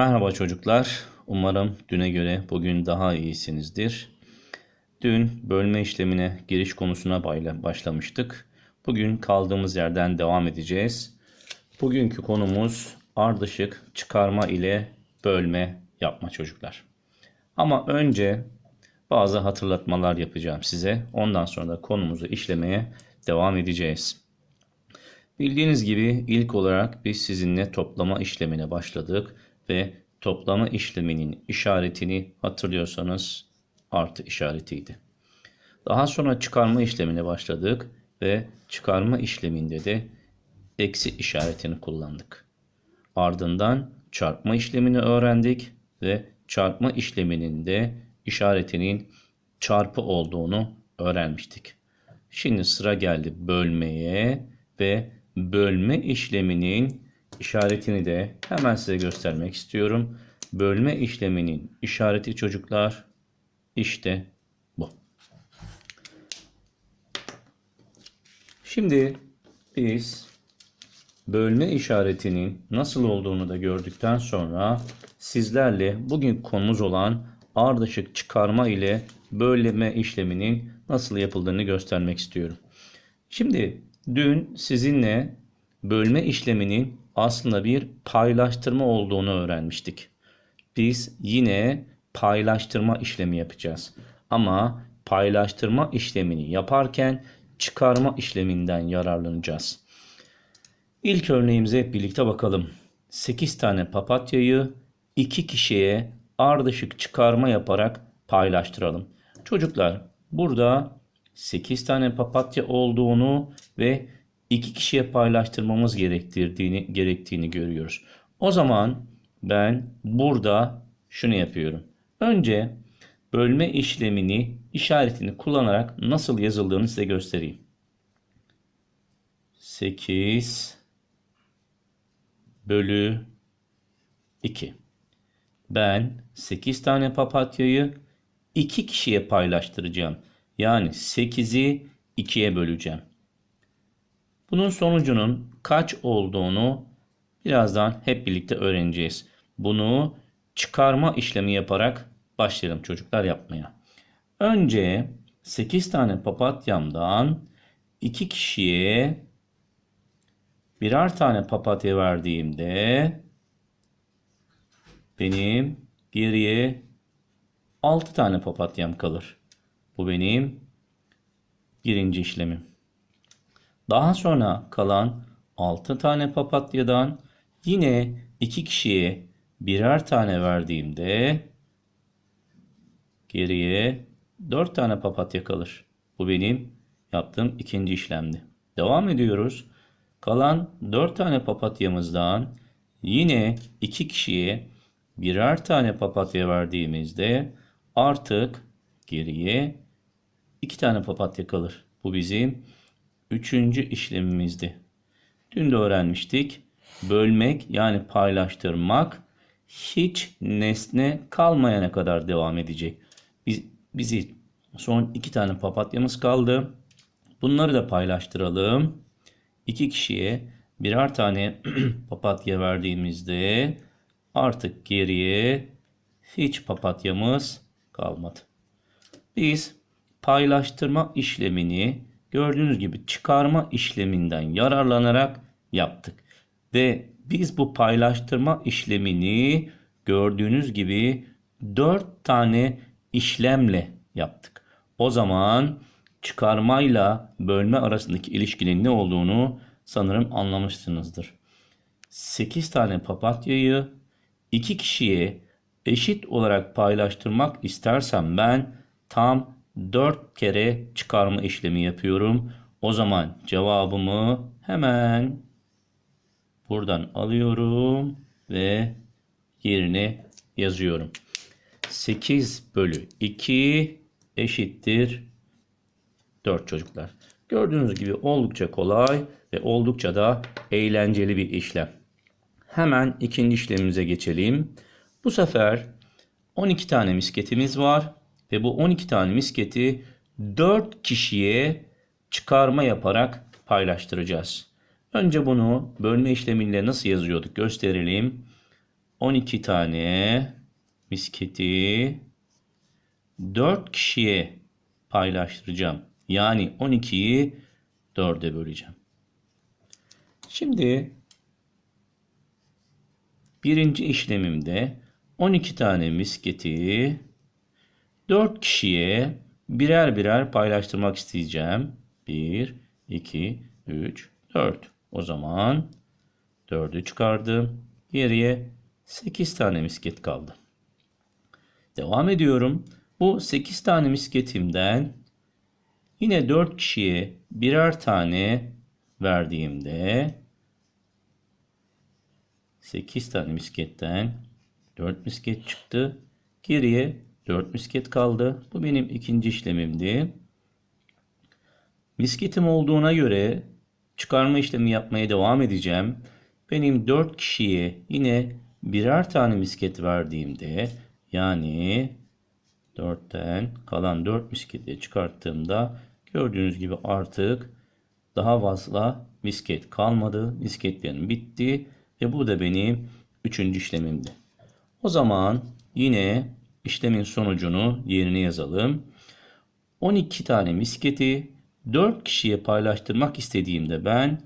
Merhaba çocuklar. Umarım düne göre bugün daha iyisinizdir. Dün bölme işlemine giriş konusuna başlamıştık. Bugün kaldığımız yerden devam edeceğiz. Bugünkü konumuz ardışık çıkarma ile bölme yapma çocuklar. Ama önce bazı hatırlatmalar yapacağım size. Ondan sonra da konumuzu işlemeye devam edeceğiz. Bildiğiniz gibi ilk olarak biz sizinle toplama işlemine başladık ve toplama işleminin işaretini hatırlıyorsanız artı işaretiydi. Daha sonra çıkarma işlemine başladık ve çıkarma işleminde de eksi işaretini kullandık. Ardından çarpma işlemini öğrendik ve çarpma işleminin de işaretinin çarpı olduğunu öğrenmiştik. Şimdi sıra geldi bölmeye ve bölme işleminin işaretini de hemen size göstermek istiyorum. Bölme işleminin işareti çocuklar işte bu. Şimdi biz bölme işaretinin nasıl olduğunu da gördükten sonra sizlerle bugün konumuz olan ardışık çıkarma ile bölme işleminin nasıl yapıldığını göstermek istiyorum. Şimdi dün sizinle bölme işleminin aslında bir paylaştırma olduğunu öğrenmiştik. Biz yine paylaştırma işlemi yapacağız. Ama paylaştırma işlemini yaparken çıkarma işleminden yararlanacağız. İlk örneğimize birlikte bakalım. 8 tane papatyayı 2 kişiye ardışık çıkarma yaparak paylaştıralım. Çocuklar burada 8 tane papatya olduğunu ve 2 kişiye paylaştırmamız gerektirdiğini gerektiğini görüyoruz. O zaman ben burada şunu yapıyorum. Önce bölme işlemini işaretini kullanarak nasıl yazıldığını size göstereyim. 8 bölü 2. Ben 8 tane papatyayı 2 kişiye paylaştıracağım. Yani 8'i 2'ye böleceğim. Bunun sonucunun kaç olduğunu birazdan hep birlikte öğreneceğiz. Bunu çıkarma işlemi yaparak başlayalım çocuklar yapmaya. Önce 8 tane papatyamdan 2 kişiye birer tane papatya verdiğimde benim geriye 6 tane papatyam kalır. Bu benim birinci işlemim. Daha sonra kalan 6 tane papatyadan yine 2 kişiye birer tane verdiğimde geriye 4 tane papatya kalır. Bu benim yaptığım ikinci işlemdi. Devam ediyoruz. Kalan 4 tane papatyamızdan yine 2 kişiye birer tane papatya verdiğimizde artık geriye 2 tane papatya kalır. Bu bizim üçüncü işlemimizdi. Dün de öğrenmiştik. Bölmek yani paylaştırmak hiç nesne kalmayana kadar devam edecek. Biz, bizi son iki tane papatyamız kaldı. Bunları da paylaştıralım. İki kişiye birer tane papatya verdiğimizde artık geriye hiç papatyamız kalmadı. Biz paylaştırma işlemini gördüğünüz gibi çıkarma işleminden yararlanarak yaptık. Ve biz bu paylaştırma işlemini gördüğünüz gibi 4 tane işlemle yaptık. O zaman çıkarmayla bölme arasındaki ilişkinin ne olduğunu sanırım anlamışsınızdır. 8 tane papatyayı 2 kişiye eşit olarak paylaştırmak istersem ben tam 4 kere çıkarma işlemi yapıyorum. O zaman cevabımı hemen buradan alıyorum ve yerine yazıyorum. 8 bölü 2 eşittir 4 çocuklar. Gördüğünüz gibi oldukça kolay ve oldukça da eğlenceli bir işlem. Hemen ikinci işlemimize geçelim. Bu sefer 12 tane misketimiz var ve bu 12 tane misketi 4 kişiye çıkarma yaparak paylaştıracağız. Önce bunu bölme işlemiyle nasıl yazıyorduk gösterelim. 12 tane misketi 4 kişiye paylaştıracağım. Yani 12'yi 4'e böleceğim. Şimdi birinci işlemimde 12 tane misketi 4 kişiye birer birer paylaştırmak isteyeceğim. 1, 2, 3, 4. O zaman 4'ü çıkardım. Geriye 8 tane misket kaldı. Devam ediyorum. Bu 8 tane misketimden yine 4 kişiye birer tane verdiğimde 8 tane misketten 4 misket çıktı. Geriye 4 misket kaldı. Bu benim ikinci işlemimdi. Misketim olduğuna göre çıkarma işlemi yapmaya devam edeceğim. Benim 4 kişiye yine birer tane misket verdiğimde yani 4'ten kalan 4 misketi çıkarttığımda gördüğünüz gibi artık daha fazla misket kalmadı. Misketlerim bitti ve bu da benim üçüncü işlemimdi. O zaman yine işlemin sonucunu yerine yazalım. 12 tane misketi 4 kişiye paylaştırmak istediğimde ben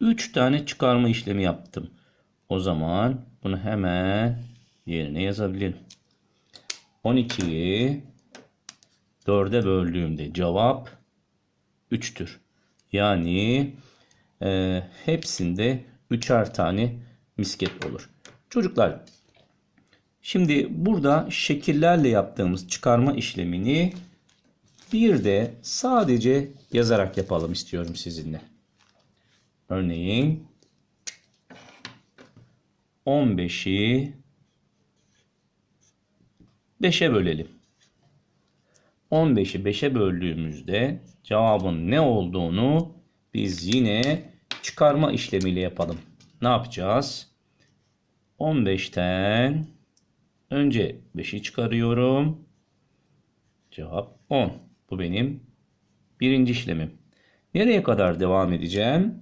3 tane çıkarma işlemi yaptım. O zaman bunu hemen yerine yazabilirim. 12'yi 4'e böldüğümde cevap 3'tür. Yani e, hepsinde üçer tane misket olur. Çocuklar şimdi burada şekillerle yaptığımız çıkarma işlemini bir de sadece yazarak yapalım istiyorum sizinle. Örneğin 15'i 5'e bölelim. 15'i 5'e böldüğümüzde cevabın ne olduğunu biz yine çıkarma işlemiyle yapalım. Ne yapacağız? 15'ten önce 5'i çıkarıyorum. Cevap 10. Bu benim birinci işlemim. Nereye kadar devam edeceğim?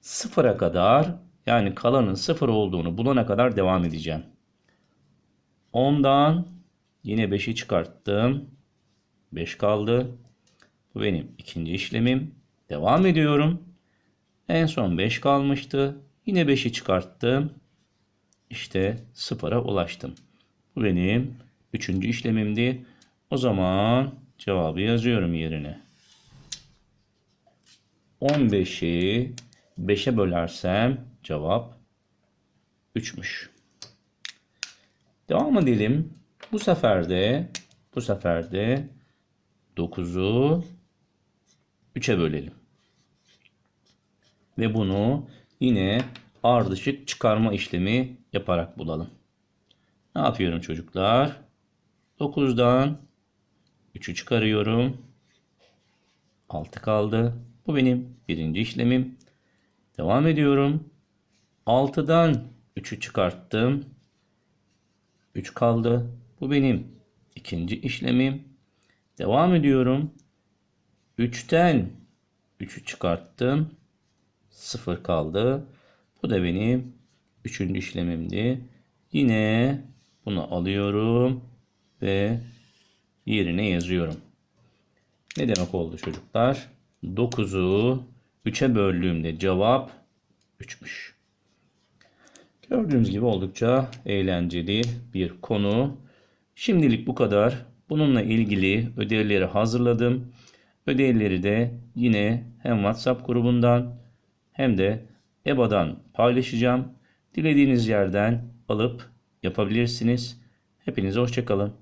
Sıfıra kadar yani kalanın sıfır olduğunu bulana kadar devam edeceğim. 10'dan yine 5'i çıkarttım. 5 kaldı. Bu benim ikinci işlemim. Devam ediyorum. En son 5 kalmıştı. Yine 5'i çıkarttım. İşte sıfıra ulaştım. Bu benim üçüncü işlemimdi. O zaman cevabı yazıyorum yerine. 15'i 5'e bölersem cevap 3'müş. Devam edelim. Bu sefer de bu sefer de 9'u 3'e bölelim. Ve bunu yine ardışık çıkarma işlemi yaparak bulalım. Ne yapıyorum çocuklar? 9'dan 3'ü çıkarıyorum. 6 kaldı. Bu benim birinci işlemim. Devam ediyorum. 6'dan 3'ü çıkarttım. 3 kaldı. Bu benim ikinci işlemim. Devam ediyorum. 3'ten 3'ü çıkarttım. 0 kaldı. Bu da benim üçüncü işlemimdi. Yine bunu alıyorum ve yerine yazıyorum. Ne demek oldu çocuklar? 9'u 3'e böldüğümde cevap 3'müş. Gördüğünüz gibi oldukça eğlenceli bir konu. Şimdilik bu kadar. Bununla ilgili ödevleri hazırladım. Ödevleri de yine hem WhatsApp grubundan hem de EBA'dan paylaşacağım. Dilediğiniz yerden alıp yapabilirsiniz. Hepinize hoşçakalın.